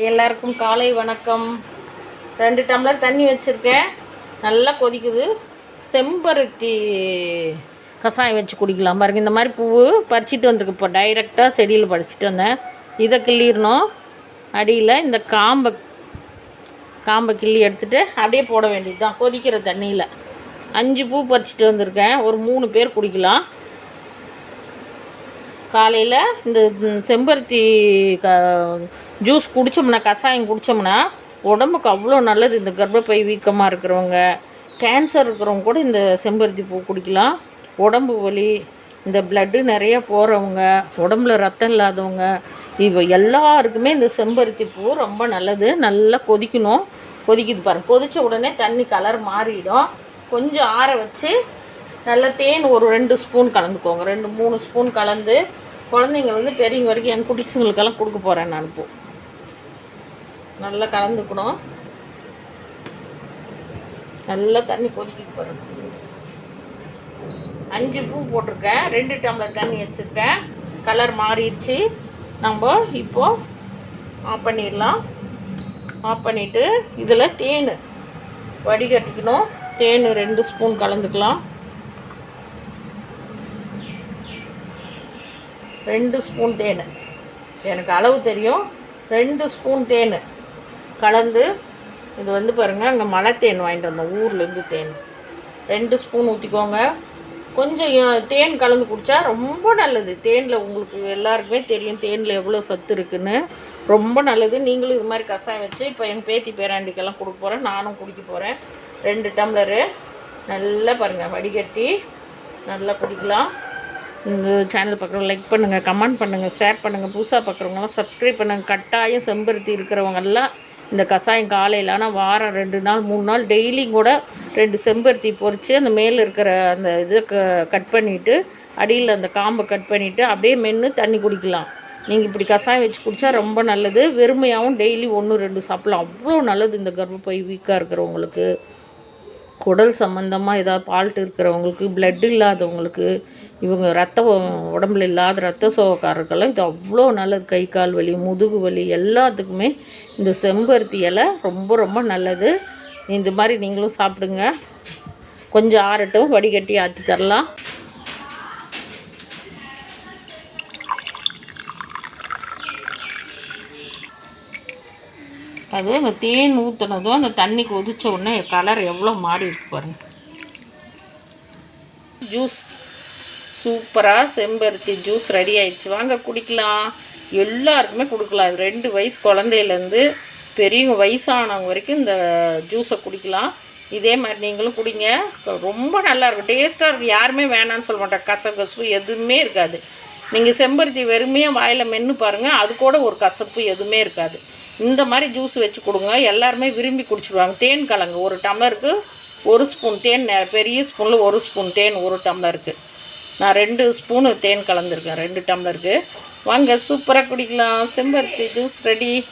எல்லாருக்கும் காலை வணக்கம். ரெண்டு டம்ளர் தண்ணி வச்சுருக்கேன். நல்லா கொதிக்குது. செம்பருத்தி கஷாயம் வச்சு குடிக்கலாம் பாருங்க. இந்த மாதிரி பூ பறிச்சிட்டு வந்திருக்கு. இப்போ டைரெக்டாக செடியில் பறிச்சிட்டு வந்தேன். இதை கிள்ளிடணும். அடியில் இந்த காம்பை காம்பை கிள்ளி எடுத்துகிட்டு அப்படியே போட வேண்டியது தான் கொதிக்கிற தண்ணியில். அஞ்சு பூ பறிச்சிட்டு வந்திருக்கேன். ஒரு மூணு பேர் குடிக்கலாம். காலையில் இந்த செம்பருத்தி க ஜூஸ் குடித்தோம்னா கஷாயம் குடித்தோம்னா உடம்புக்கு அவ்வளோ நல்லது. இந்த கர்ப்பப்பை வீக்கமாக இருக்கிறவங்க கேன்சர் இருக்கிறவங்க கூட இந்த செம்பருத்தி பூ குடிக்கலாம். உடம்பு வலி இந்த பிளட்டு நிறைய போகிறவங்க உடம்புல ரத்தம் இல்லாதவங்க இப்போ எல்லாருக்குமே இந்த செம்பருத்தி பூ ரொம்ப நல்லது. நல்லா கொதிக்கணும். கொதிக்குது பாருங்க. கொதித்த உடனே தண்ணி கலர் மாறிடும். கொஞ்சம் ஆற வச்சு நல்லா தேன் ஒரு ரெண்டு ஸ்பூன் கலந்துக்கோங்க. ரெண்டு மூணு ஸ்பூன் கலந்து குழந்தைங்க வந்து பெரியவங்க வரைக்கும் என் குட்டிஸுங்களுக்கெல்லாம் கொடுக்க போகிறேன் நான் இப்போ. நல்லா கலந்துக்கணும். நல்லா தண்ணி கொதிக்க போகிறேன் அஞ்சு பூ போட்டிருக்கேன். ரெண்டு டம்ளர் தண்ணி வச்சுருக்கேன். கலர் மாறிடுச்சு. நம்ம இப்போ ஆஃப் பண்ணிடலாம். ஆஃப் பண்ணிவிட்டு இதில் தேன் வடிகட்டிக்கணும். தேன் ரெண்டு ஸ்பூன் கலந்துக்கலாம். ரெண்டு ஸ்பூன் தேன். எனக்கு அளவு தெரியும். ரெண்டு ஸ்பூன் தேன். கலந்து இது வந்து பாருங்கள் அங்கே மலைத்தேன் தேன் வாங்கிட்டு வந்தோம் ஊர்லேருந்து தேன். ரெண்டு ஸ்பூன் ஊற்றிக்கோங்க கொஞ்சம் தேன் கலந்து குடித்தா ரொம்ப நல்லது. தேனில் உங்களுக்கு எல்லாருக்குமே தெரியும் தேனில் எவ்வளோ சத்து இருக்குன்னு. ரொம்ப நல்லது. நீங்களும் இது மாதிரி கஷாயம் வச்சு இப்போ என் பேத்தி பேராண்டிக்கெல்லாம் கொடுக்க போகிறேன் நானும் குடிக்க போகிறேன் ரெண்டு டம்ளரு. நல்லா பாருங்கள் வடிகட்டி. நல்லா குடிக்கலாம். இந்த சேனல் பார்க்குறவங்க லைக் பண்ணுங்கள் கமெண்ட் பண்ணுங்கள் ஷேர் பண்ணுங்கள் புதுசாக பார்க்குறவங்கலாம் சப்ஸ்கிரைப் பண்ணுங்கள் கட்டாயம் செம்பருத்தி இருக்கிறவங்கெல்லாம் இந்த கஷாயம் காலையில் ஆனால் வாரம் ரெண்டு நாள் மூணு நாள் டெய்லியும் கூட ரெண்டு செம்பருத்தி பொறித்து அந்த மேலே இருக்கிற அந்த இதை க கட் பண்ணிவிட்டு அடியில் அந்த காம்பை கட் பண்ணிவிட்டு அப்படியே மென்று தண்ணி குடிக்கலாம். நீங்கள் இப்படி கஷாயம் வச்சு குடித்தா ரொம்ப நல்லது. வெறுமையாகவும் டெய்லி ஒன்று ரெண்டு சாப்பிட்லாம். அவ்வளோ நல்லது இந்த கர்ப்பப்பை வீக்காக இருக்கிறவங்களுக்கு. குடல் சம்மந்தமாக ஏதாவது ஃபால்ட் இருக்கிறவங்களுக்கு பிளட் இல்லாதவங்களுக்கு இவங்க ரத்த உடம்புல இல்லாத ரத்த சோகக்காரர்கள்லாம் இது அவ்வளோ நல்லது. கை கால் வலி முதுகு வலி எல்லாத்துக்குமே இந்த செம்பருத்தி இலை ரொம்ப ரொம்ப நல்லது. இந்த மாதிரி நீங்களும் சாப்பிடுங்க. கொஞ்சம் ஆறட்டும் வடிகட்டி ஆற்றி தரலாம். அது அந்த தேன் ஊற்றுனதும் அந்த தண்ணி கொதித்த உடனே கலர் எவ்வளோ மாறி இருக்கு பாருங்க. ஜூஸ் சூப்பராக செம்பருத்தி ஜூஸ் ரெடி ஆயிடுச்சு. வாங்க குடிக்கலாம். எல்லாருக்குமே கொடுக்கலாம். இது ரெண்டு வயசு குழந்தையிலேருந்து பெரியவங்க வயசானவங்க வரைக்கும் இந்த ஜூஸை குடிக்கலாம். இதே மாதிரி நீங்களும் குடிங்க. ரொம்ப நல்லா இருக்கும். டேஸ்ட்டாக இருக்கும். யாருமே வேணான்னு சொல்ல மாட்டாங்க. கசகசப்பு எதுவுமே இருக்காது. நீங்கள் செம்பருத்தி வெறுமையாக வாயில் மென்று பாருங்கள் அது கூட ஒரு கசப்பு எதுவுமே இருக்காது. இந்த மாதிரி ஜூஸ் வச்சு கொடுங்க. எல்லாருமே விரும்பி குடிச்சிடுவாங்க தேன் கலங்கு ஒரு டம்ளருக்கு ஒரு ஸ்பூன் தேன் பெரிய ஸ்பூனில் ஒரு ஸ்பூன் தேன் ஒரு டம்ளருக்கு. நான் ரெண்டு ஸ்பூனு தேன் கலந்துருக்கேன் ரெண்டு டம்ளருக்கு. வாங்க சூப்பராக குடிக்கலாம். செம்பருத்தி ஜூஸ் ரெடி.